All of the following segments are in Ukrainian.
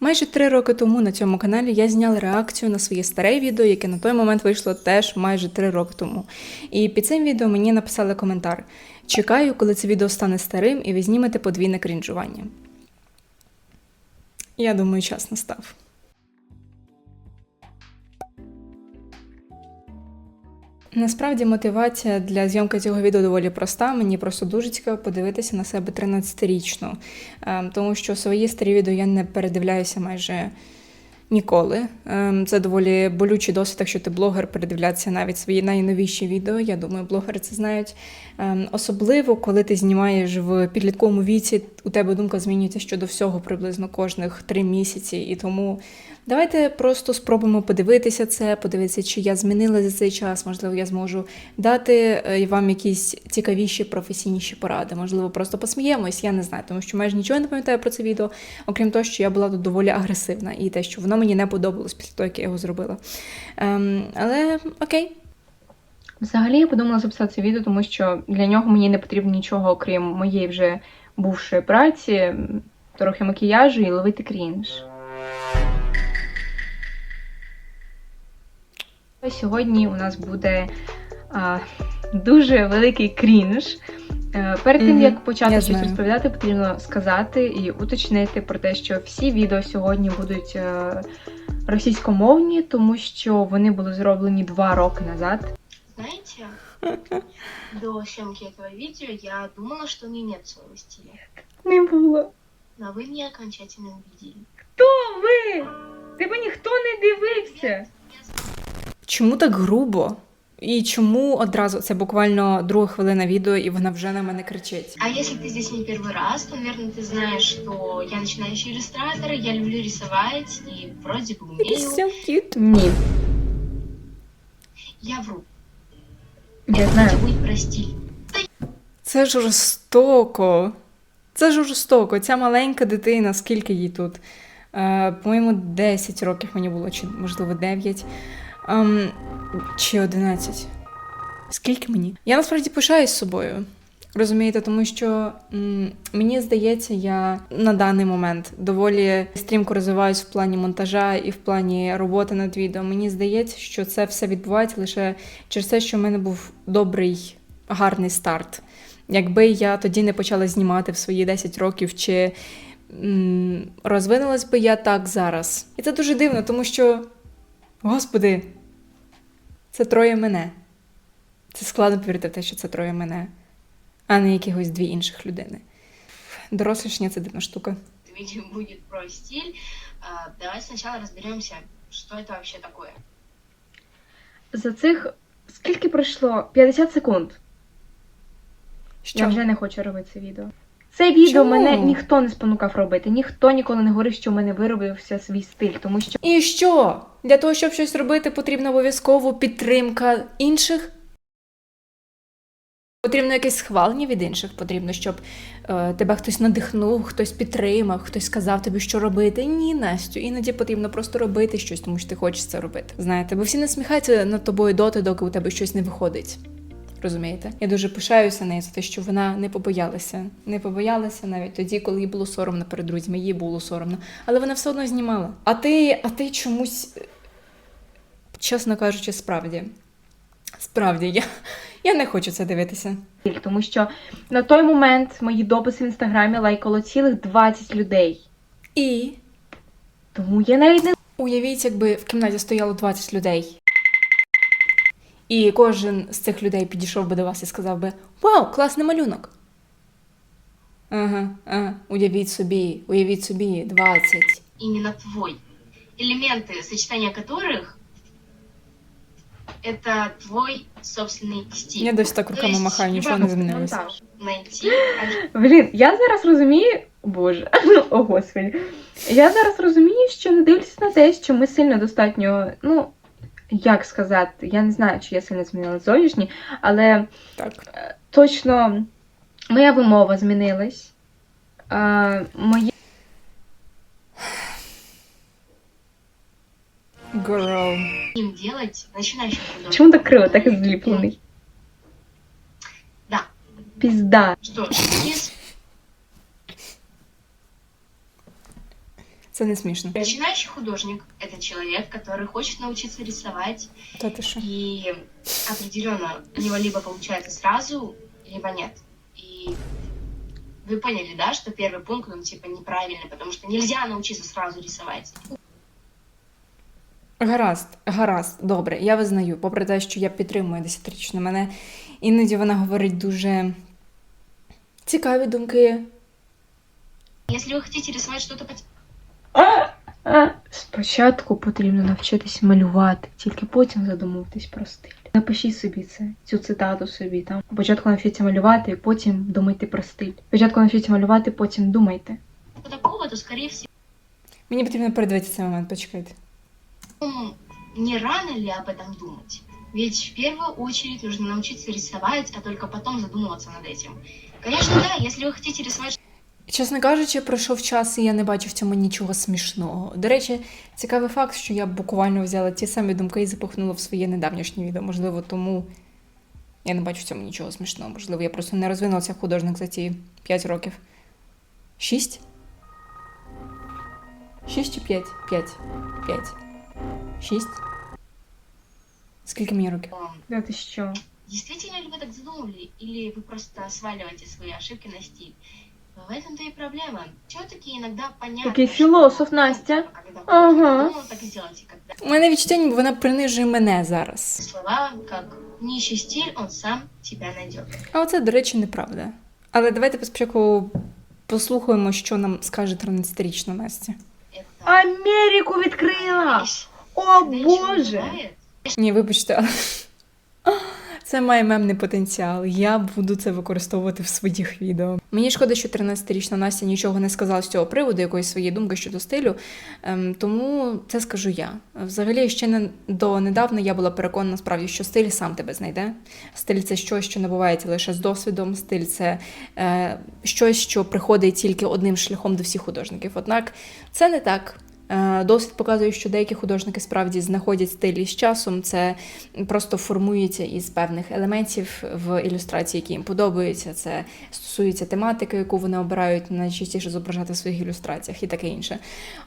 Майже три роки тому на цьому каналі я зняла реакцію на своє старе відео, яке на той момент вийшло теж майже три роки тому. І під цим відео мені написали коментар: Чекаю, коли це відео стане старим і ви знімете подвійне крінжування. Я думаю, час настав. Насправді мотивація для зйомки цього відео доволі проста. Мені просто дуже цікаво подивитися на себе 13-річну, Ем, тому що свої старі відео я не передивляюся майже ніколи. Ем, Це доволі болючий досвід, якщо ти блогер, передивлятися навіть свої найновіші відео. Я думаю, блогери це знають. Ем, Особливо, коли ти знімаєш в підлітковому віці, у тебе думка змінюється щодо всього приблизно кожних три місяці. І тому давайте просто спробуємо подивитися це, подивитися, чи я змінила за цей час. Можливо, я зможу дати е, вам якісь цікавіші професійніші поради. Можливо, просто посміємось, я не знаю, тому що майже нічого не пам'ятаю про це відео, окрім того, що я була тут доволі агресивна, і те, що воно мені не подобалось після того, як я його зробила. Ем, але окей. Взагалі я подумала записати це відео, тому що для нього мені не потрібно нічого, окрім моєї вже бувшої праці, трохи макіяжу і ловити крінж. Сьогодні у нас буде а, дуже великий крінж. Е, Перед тим Мгм, як почати я щось знаю. розповідати, потрібно сказати і уточнити про те, що всі відео сьогодні будуть е, російськомовні, тому що вони були зроблені два роки назад. Знаете, до съемки этого видео я думала, что у меня нет своего стиля. Не було. Но вы меня окончательно убедили. Хто ви? Тебе ніхто не дивився. Чому так грубо? І чому одразу це буквально друга хвилина відео, і вона вже на мене кричить? А если ты здесь не первый раз, то, наверное, ты знаешь, что я начинающий иллюстратор, я люблю рисовать и вроде бы умею. So cute. Ні. Я вру. Я Это знаю. будет про стиль. Це жорстоко. Це жорстоко. Ця маленька дитина, скільки їй тут? Е, по-моєму, 10 років мені було, чи можливо 9. Ем, чи 11. Скільки мені? Я насправді пишаюсь собою. Розумієте, тому що м, мені здається, я на даний момент доволі стрімко розвиваюсь в плані монтажа і в плані роботи над відео. Мені здається, що це все відбувається лише через те, що в мене був добрий, гарний старт. Якби я тоді не почала знімати в свої 10 років, чи м, розвинулась би я так зараз. І це дуже дивно, тому що, господи, це троє мене. Це складно повірити в те, що це троє мене, а не якихось дві інших людини. Дорослішня це дивна штука. Видео будет про стиль. А, Давайте сначала разберемся, что это вообще такое. За цих скільки пройшло? 50 секунд. Що? Я вже не хочу робити це відео. Це відео Чому? мене ніхто не спонукав робити. Ніхто ніколи не говорив, що в мене виробився свій стиль, тому що І що? Для того, щоб щось робити, потрібна обов'язково підтримка інших. Потрібно якесь схвалення від інших. Потрібно, щоб е, тебе хтось надихнув, хтось підтримав, хтось сказав тобі, що робити. Ні, Настю, іноді потрібно просто робити щось, тому що ти хочеш це робити. Знаєте, бо всі насміхаються над тобою доти, доки у тебе щось не виходить. Розумієте? Я дуже пишаюся нею за те, що вона не побоялася. Не побоялася навіть тоді, коли їй було соромно перед друзями, їй було соромно. Але вона все одно знімала. А ти, а ти чомусь, чесно кажучи, справді. Справді, я, я не хочу це дивитися. тому що на той момент мої дописи в інстаграмі лайкало цілих 20 людей. І Тому я навіть не уявіть, якби в кімнаті стояло 20 людей. І кожен з цих людей підійшов би до вас і сказав би: Вау, класний малюнок! Ага, ага, уявіть собі, уявіть собі, 20. Именно твой. Элементы, сочетания которых это твой собственный стиль. Я досі так руками есть махаю, нічого не змінилося. монтаж. Найти Блін, я зараз розумію. Боже, о господи. Я зараз розумію, що не дивлюся на те, що ми сильно достатньо, ну, як сказати, я не знаю, чи я сильно змінила зовнішні, але Так. точно моя вимова змінилась. А, Girl. делать начинающим художником. чому так криво, так і зліплений? Да. Пізда. Что ж, если Це не смішно. Начинающий художник – это человек, который хочет научиться рисовать, Та ти що? и определенно у него либо получается сразу, либо нет. И вы поняли, да, что первый пункт, он типа неправильный, потому что нельзя научиться сразу рисовать. Гаразд, гаразд, добре, я визнаю, попри те, що я підтримую десятирічну мене, іноді вона говорить дуже цікаві думки. Если вы хотите рисовать что-то по А, Спочатку потрібно навчитись малювати, тільки потім задумуватись про стиль. Напишіть собі це, цю цитату собі там. Спочатку навчіться малювати, потім думайте про стиль. Спочатку навчіться малювати, потім думайте. по такого, то, скорее всего, Мені потрібно передивитися цей момент, почекайте. не рано ли об этом думать? Ведь в первую очередь нужно научиться рисовать, а только потом задумываться над этим. Конечно, да, если вы хотите рисовать Чесно кажучи, пройшов час, і я не бачу в цьому нічого смішного. До речі, цікавий факт, що я буквально взяла ті самі думки і запихнула в своє недавнішнє відео. Можливо, тому я не бачу в цьому нічого смішного. Можливо, я просто не розвинулася як художник за ці 5 років. Шість? Шість чи п'ять? П'ять. П'ять. Шість. Скільки мені років? Да ти що? Действительно ли вы так задумали, или вы просто сваливаете свои ошибки на стиль? В этом-то и проблема. Все-таки иногда понятно, Какой что- философ, Настя. Когда Ага. думал, так и сделайте. Когда У мене відчуття, ніби вона принижує мене зараз. слова, как нищий стиль, он сам тебя найдет. А оце, до речі, неправда. Але давайте спочатку послухаємо, що нам скаже 13-річна Настя. Это Америку відкрила! вещь, О когда ещё боже! бывает, Ні, вибачте, але це має мемний потенціал. Я буду це використовувати в своїх відео. Мені шкода, що 13-річна Настя нічого не сказала з цього приводу, якоїсь своєї думки щодо стилю. Ем, тому це скажу я. Взагалі, ще не до недавно я була переконана справді, що стиль сам тебе знайде. Стиль це щось, що набувається лише з досвідом. Стиль це е, щось, що приходить тільки одним шляхом до всіх художників. Однак це не так. Е, Досвід показує, що деякі художники справді знаходять стилі з часом. Це просто формується із певних елементів в ілюстрації, які їм подобаються. Це стосується тематики, яку вони обирають найчастіше зображати в своїх ілюстраціях і таке інше.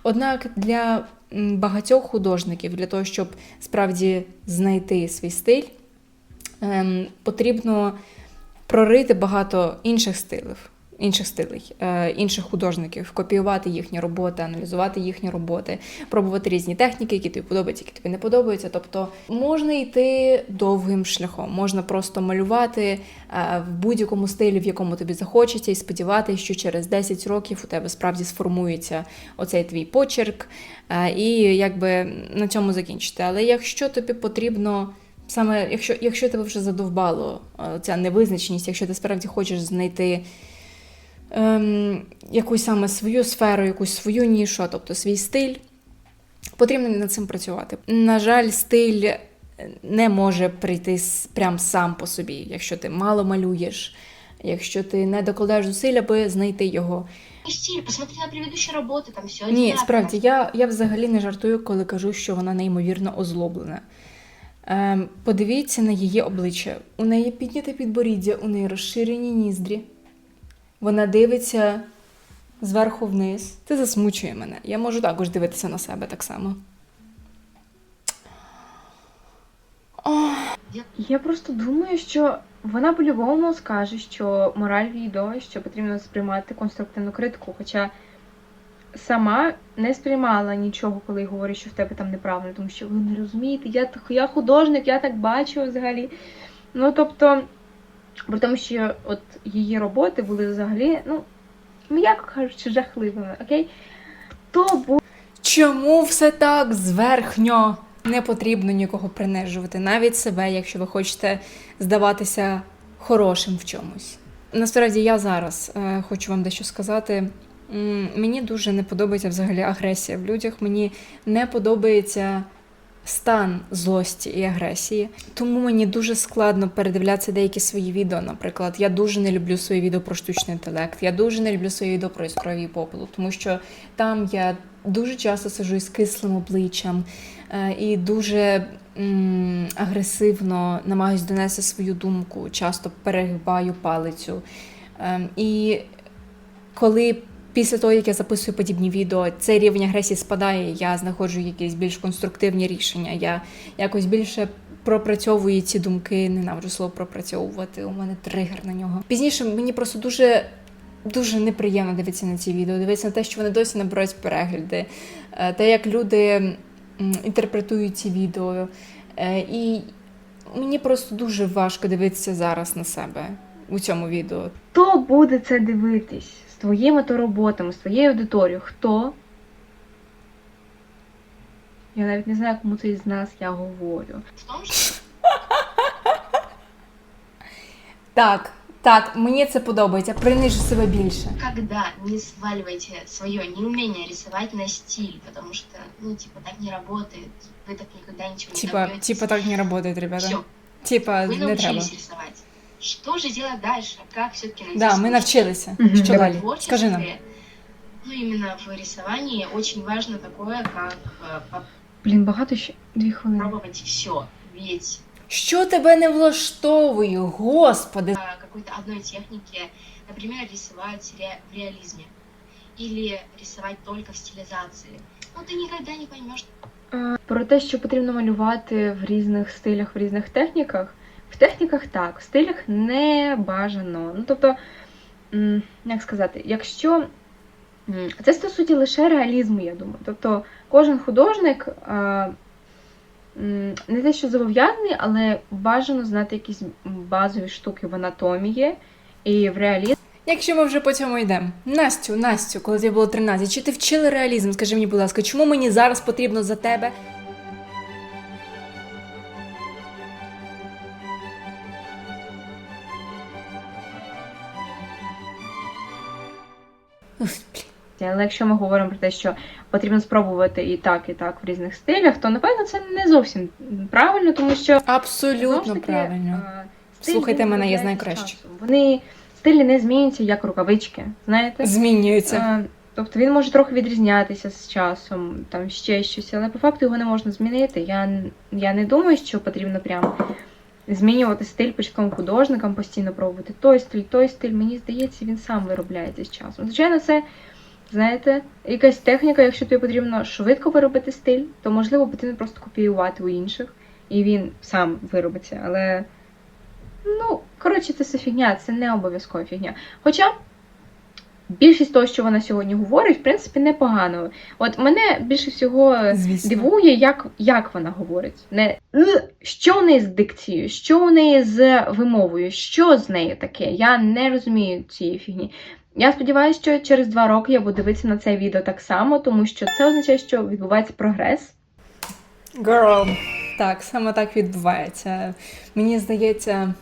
Однак для багатьох художників, для того, щоб справді знайти свій стиль, ем, потрібно прорити багато інших стилів. Інших стилей, е, інших художників, копіювати їхні роботи, аналізувати їхні роботи, пробувати різні техніки, які тобі подобаються, які тобі не подобаються. Тобто можна йти довгим шляхом, можна просто малювати е, в будь-якому стилі, в якому тобі захочеться, і сподіватися, що через 10 років у тебе справді сформується оцей твій почерк, е, і якби на цьому закінчити. Але якщо тобі потрібно. Саме якщо, якщо тебе вже задовбало ця невизначеність, якщо ти справді хочеш знайти ем, якусь саме свою сферу, якусь свою нішу, тобто свій стиль, потрібно над цим працювати. На жаль, стиль не може прийти прям сам по собі, якщо ти мало малюєш, якщо ти не докладаєш зусиль, аби знайти його. стиль, посмотри на предыдущие работы, там все Ні, справді, я, я взагалі не жартую, коли кажу, що вона неймовірно озлоблена. Ем, подивіться на її обличчя. У неї підняте підборіддя, у неї розширені ніздрі. Вона дивиться зверху вниз. Це засмучує мене. Я можу також дивитися на себе так само. Я просто думаю, що вона по-любому скаже, що мораль відео, що потрібно сприймати конструктивну критику, хоча сама не сприймала нічого, коли говорить, що в тебе там неправильно, тому що ви не розумієте, я, я художник, я так бачу взагалі. Ну тобто, при тому, що от її роботи були взагалі, ну, м'яко кажучи, жахливими, окей? То був Чому все так зверхньо? Не потрібно нікого принижувати, навіть себе, якщо ви хочете здаватися хорошим в чомусь. Насправді, я зараз е, хочу вам дещо сказати. Мені дуже не подобається взагалі агресія в людях. Мені не подобається стан злості і агресії. Тому мені дуже складно передивлятися деякі свої відео. Наприклад, я дуже не люблю свої відео про штучний інтелект. Я дуже не люблю свої відео про іскрові попелу, тому що там я дуже часто сижу із кислим обличчям е, і дуже агресивно намагаюсь донести свою думку, часто перегибаю палицю. Ем, і коли після того, як я записую подібні відео, цей рівень агресії спадає, я знаходжу якісь більш конструктивні рішення. Я якось більше пропрацьовую ці думки, ненавиджу слово пропрацьовувати. У мене тригер на нього. Пізніше мені просто дуже. Дуже неприємно дивитися на ці відео, дивитися на те, що вони досі набирають перегляди, е, те, як люди інтерпретують ці відео. Е, І мені просто дуже важко дивитися зараз на себе у цьому відео. Хто буде це дивитись твоїми то роботами, з твоєю аудиторією? Хто? Я навіть не знаю, кому це із нас я говорю. В том, что Так, так, мені це подобається. Принижу себе більше. когда не сваливайте свое неумение рисовать на стиль, потому что, ну, типа, так не работает. Вы так никогда ничего не Типа, добьетесь. типа так не працює, ребята. Все, Типа, вы не треба. рисовать. Что же делать дальше? Как все-таки найти Да, ми смысл? навчилися. Мгм, Що давай. далі? В творчестве, Скажи нам. Ну, именно в рисовании очень важно такое, как э, Блін, багато ще дві хвилини. попробовать все. Ведь Що тебе не влаштовує, господи? э, какой-то одной технике, например, рисовать ре- в реализме или рисовать только в стилизации, ну, ты никогда не поймешь, Е, Про те, що потрібно малювати в різних стилях, в різних техніках. В техніках так, в стилях не бажано. Ну, тобто, як сказати, якщо це стосується лише реалізму, я думаю. Тобто, кожен художник не те, що зобов'язаний, але бажано знати якісь базові штуки в анатомії і в реалізмі. Якщо ми вже по цьому йдемо. Настю, Настю, коли тобі було 13, чи ти вчила реалізм? Скажи мені, будь ласка, чому мені зараз потрібно за тебе? Блін. Але якщо ми говоримо про те, що потрібно спробувати і так, і так в різних стилях, то напевно це не зовсім правильно, тому що Абсолютно таки, правильно. стиль, Слухайте мене, я знаю краще. Вони стилі не змінюються як рукавички, знаєте? Змінюється. А, Тобто він може трохи відрізнятися з часом, там ще щось, але по факту його не можна змінити. Я, я не думаю, що потрібно прям змінювати стиль початковим художникам, постійно пробувати той стиль, той стиль. Мені здається, він сам виробляється з часом. Звичайно, це, знаєте, якась техніка, якщо тобі потрібно швидко виробити стиль, то можливо потрібно просто копіювати у інших, і він сам виробиться. Але, ну, коротше, це все фігня, це не обов'язкова фігня. Хоча. Більшість того, що вона сьогодні говорить, в принципі, непогано. От мене більше всього Звісно. дивує, як, як вона говорить. Не що у неї з дикцією, що у неї з вимовою, що з нею таке. Я не розумію цієї фігні. Я сподіваюся, що через два роки я буду дивитися на це відео так само, тому що це означає, що відбувається прогрес. Girl. Так, саме так відбувається. Мені здається,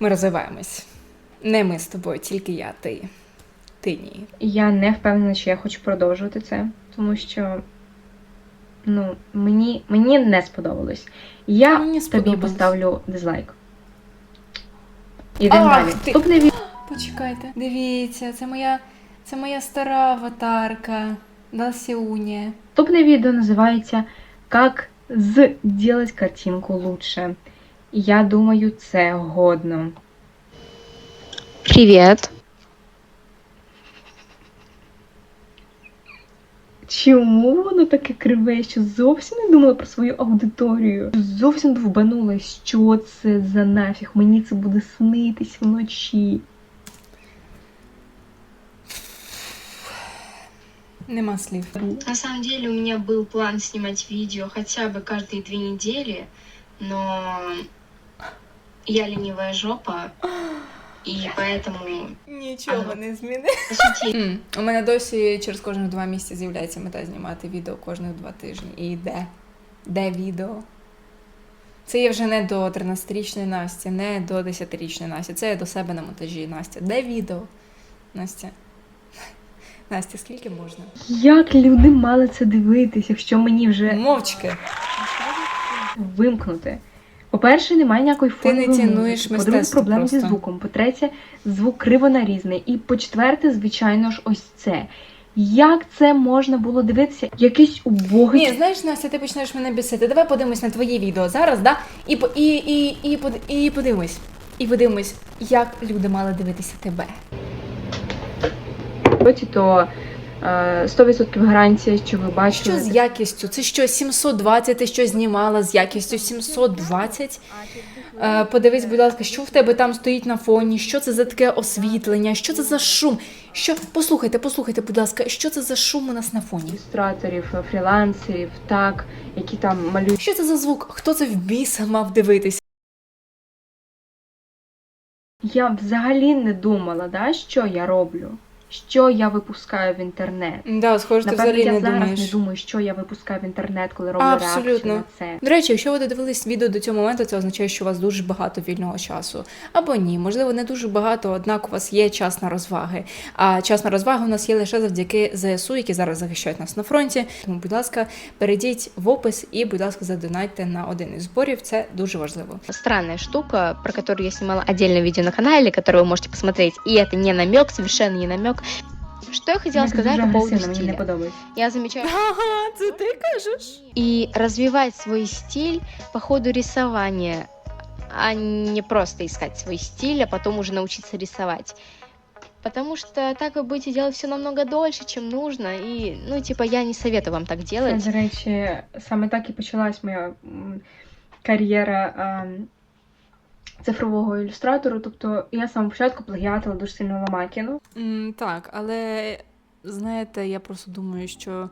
ми розвиваємось. Не ми з тобою, тільки я, ти. Ти ні. Я не впевнена, що я хочу продовжувати це, тому що ну, мені, мені не сподобалось. Я Мені тобі поставлю дизлайк. Ідемо далі. ти! Відео Почекайте. Дивіться, це моя, це моя стара аватарка. Далсіуня. Наступне відео називається Как сделать картинку лучше. Я думаю, це годно. Привет. Чому воно таке криве, що зовсім не думала про свою аудиторію? Зовсім довбанула, що це за нафіг? Мені це буде снитись вночі. Нема слів. На самом деле у меня был план снимать видео хотя бы каждые две недели, но я ленивая жопа, И поэтому, Нічого не змінив. по У мене досі через кожних два місяці з'являється мета знімати відео кожних два тижні. І де? Де відео? Це є вже не до 13-річної Насті, не до 10-річної Насті. Це я до себе на монтажі Настя. Де відео? Настя. Настя, скільки можна? Як люди мали це дивитись, якщо мені вже Мовчки. вимкнути? По-перше, немає ніякої Ти не цінуєш музики. По-друге, проблеми зі звуком. По-третє, звук криво нарізаний. І по-четверте, звичайно ж, ось це. Як це можна було дивитися? Якийсь убогий Ні, знаєш, Настя, ти починаєш мене бісити. Давай подивимось на твоє відео зараз, да? І, і, і, і, под- і подивимось. І подивимось, як люди мали дивитися тебе. то 100% гарантія, що ви бачили. Що з якістю? Це що, 720 ти що знімала з якістю 720? Е, подивись, будь ласка, що в тебе там стоїть на фоні, що це за таке освітлення, що це за шум? Що послухайте, послухайте, будь ласка, що це за шум у нас на фоні? ілюстраторів, е, фрілансерів, так, які там малюють. Що це за звук? Хто це в біса мав дивитися? Я взагалі не думала, да, що я роблю, що я випускаю в інтернет. Да, схоже, ти Напевно, взагалі я не зараз думаєш. не думаю, що я випускаю в інтернет, коли роблю Абсолютно. реакцію на це. До речі, якщо ви додивились відео до цього моменту, це означає, що у вас дуже багато вільного часу. Або ні, можливо, не дуже багато, однак у вас є час на розваги. А час на розваги у нас є лише завдяки ЗСУ, які зараз захищають нас на фронті. Тому, будь ласка, перейдіть в опис і, будь ласка, задонайте на один із зборів. Це дуже важливо. странная штука, про которую я снимала отдельное видео на канале, которое вы можете посмотреть. И это не намек, совершенно не намек. Что я хотела Мені це сказать дуже по поводу агресивно, мені не стиля. подобається. Я замечаю, Ага, це ти кажеш? и развивать свой стиль по ходу рисования, а не просто искать свой стиль, а потом уже научиться рисовать. Потому что так вы будете делать все намного дольше, чем нужно. И, ну, типа, я не советую вам так Це, делать. до речі, саме так і почалась моя м, кар'єра ем, Цифрового ілюстратору. Тобто я з початку плагіатила дуже сильно Ламакіну. М, так, але знаєте, я просто думаю, що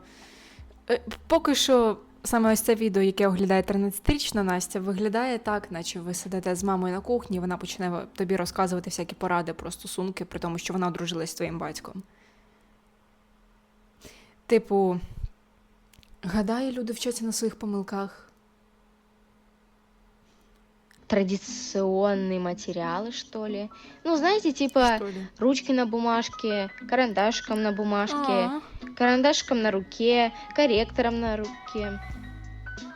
е, поки що саме ось це відео, яке оглядає 13-річна Настя, виглядає так, наче ви сидите з мамою на кухні, вона почне тобі розказувати всякі поради про стосунки, при тому, що вона одружилась з твоїм батьком. Типу, гадаю, люди вчаться на своїх помилках. Традиционные материалы, что ли. Ну, знаете, типа ручки на бумажке, карандашком на бумажке, А, карандашиком на руке, корректором на руке.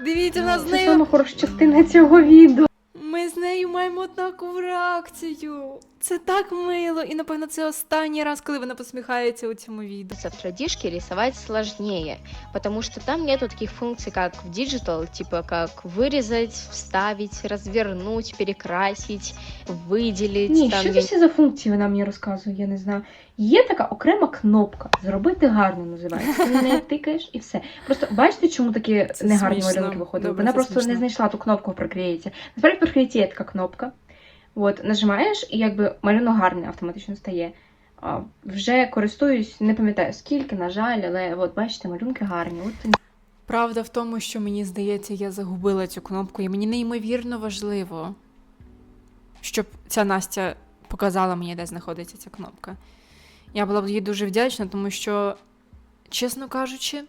Дивіться, в нас з Це нею саме хороша частина цього відео. Ми з нею маємо однакову реакцію. Це так мило, і напевно це останній раз, коли вона посміхається у цьому відео. В традишке рисовать сложнее, потому что там нету таких функций, как в Digital, типа как вырезать, вставить, развернуть, перекрасить, выделить. Ні, там, що я це за функції вона мені розказує, я не знаю. Є така окрема кнопка зробити гарно називається. Ти на неї тикаєш і все. Просто бачите, чому такі Це негарні малюнки виходили? Добре, Вона просто смішно. не знайшла ту кнопку в Procreate. Насправді в Procreate є така кнопка. От, нажимаєш, і якби малюнок гарний автоматично стає. Вже користуюсь, не пам'ятаю скільки, на жаль, але от бачите, малюнки гарні. От Правда в тому, що мені здається, я загубила цю кнопку, і мені неймовірно важливо, щоб ця Настя показала мені, де знаходиться ця кнопка. Я була б їй дуже вдячна, тому що, чесно кажучи,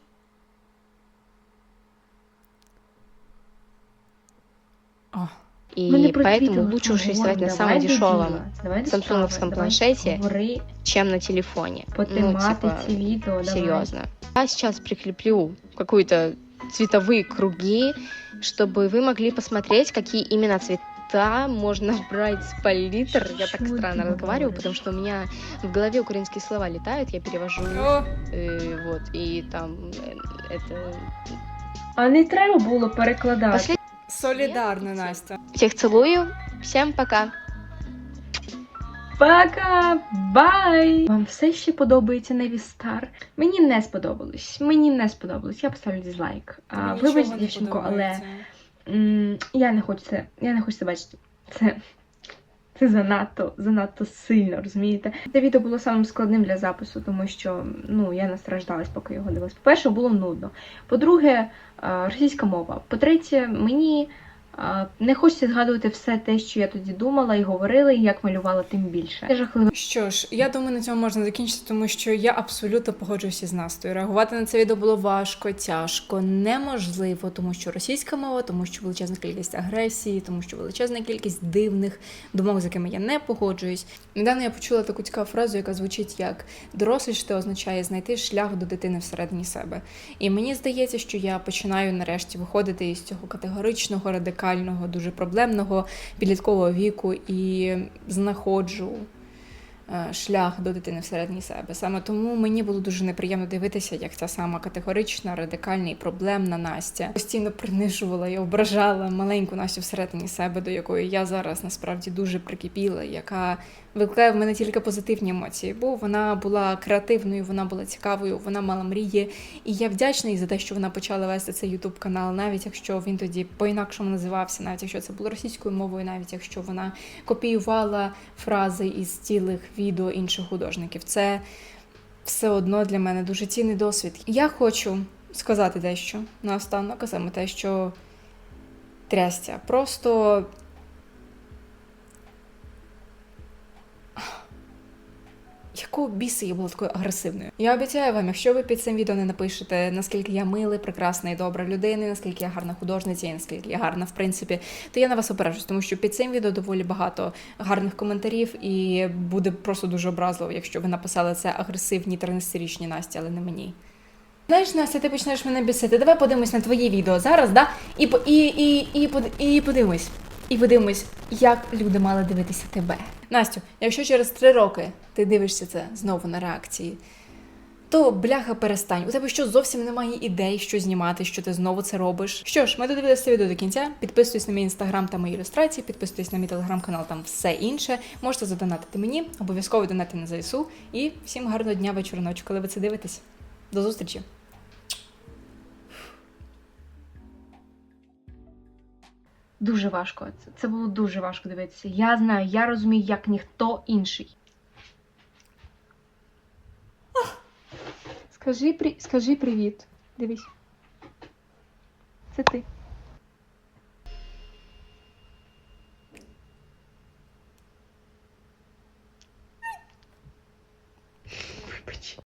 О, И Ми не про поэтому відео лучше уж говоримо, рисовать на давай самом до дешевом діла, давай до самсунговском справи, давай планшете, Говори чем на телефоне. по Ну, типа, тематиці відео, давай. Серьезно. Я сейчас прикреплю какие-то цветовые круги, чтобы вы могли посмотреть, какие именно цвета можно брать с палитр. Я так Что странно ты разговариваю, говоришь? потому что у меня в голове украинские слова летают, я перевожу, О, э, вот, и там э, это... А не треба було перекладати. Послед... солідарна Настя. Всіх целую, Всім пока. Пока! Бай! Вам все ще подобається Неві Стар? Мені не сподобалось. Мені не сподобалось. Я поставлю дизлайк. Вибачте, дівчинко, але м, я не хочу це. Я не хочу це бачити. Це. Це занадто, занадто сильно, розумієте? Це відео було самим складним для запису, тому що ну я настраждалась, поки його дивилась. По-перше, було нудно. По-друге, російська мова. По-третє, мені не хочеться згадувати все те, що я тоді думала і говорила, і як малювала тим більше. Це жахливо. Що ж, я думаю, на цьому можна закінчити, тому що я абсолютно погоджуюся з Настою. Реагувати на це відео було важко, тяжко, неможливо, тому що російська мова, тому що величезна кількість агресії, тому що величезна кількість дивних думок, з якими я не погоджуюсь. Недавно я почула таку цікаву фразу, яка звучить як дорослішти означає знайти шлях до дитини всередині себе. І мені здається, що я починаю нарешті виходити із цього категоричного, радикального, дуже проблемного підліткового віку і знаходжу шлях до дитини всередині себе. Саме тому мені було дуже неприємно дивитися, як ця сама категорична, радикальна і проблемна Настя постійно принижувала і ображала маленьку Настю всередині себе, до якої я зараз насправді дуже прикипіла, яка викликає в мене тільки позитивні емоції, бо вона була креативною, вона була цікавою, вона мала мрії. І я вдячна їй за те, що вона почала вести цей ютуб канал, навіть якщо він тоді по-інакшому називався, навіть якщо це було російською мовою, навіть якщо вона копіювала фрази із цілих відео інших художників. Це все одно для мене дуже цінний досвід. Я хочу сказати дещо наостанок, а саме те, що трястя. Просто Якого біса я була такою агресивною? Я обіцяю вам, якщо ви під цим відео не напишете, наскільки я милий, прекрасна і добра людина, наскільки я гарна художниця, і наскільки я гарна в принципі, то я на вас ображусь, тому що під цим відео доволі багато гарних коментарів, і буде просто дуже образливо, якщо ви написали це агресивній 13-річній Насті, але не мені. Знаєш, Настя, ти почнеш мене бісити. Давай подивимось на твої відео зараз, да? І, і, і, і, і подивимось. І подивимось, як люди мали дивитися тебе. Настю, якщо через три роки ти дивишся це знову на реакції, то бляха перестань. У тебе що зовсім немає ідей, що знімати, що ти знову це робиш. Що ж, ми додивилися відео до кінця. Підписуйтесь на мій інстаграм та мої ілюстрації, підписуйтесь на мій телеграм-канал, там все інше. Можете задонатити мені, обов'язково донати на ЗСУ. І всім гарного дня, вечора, ночі, коли ви це дивитесь. До зустрічі! Дуже важко. Це, це було дуже важко дивитися. Я знаю, я розумію, як ніхто інший. Скажи при... скажи привіт. Дивись. Це ти.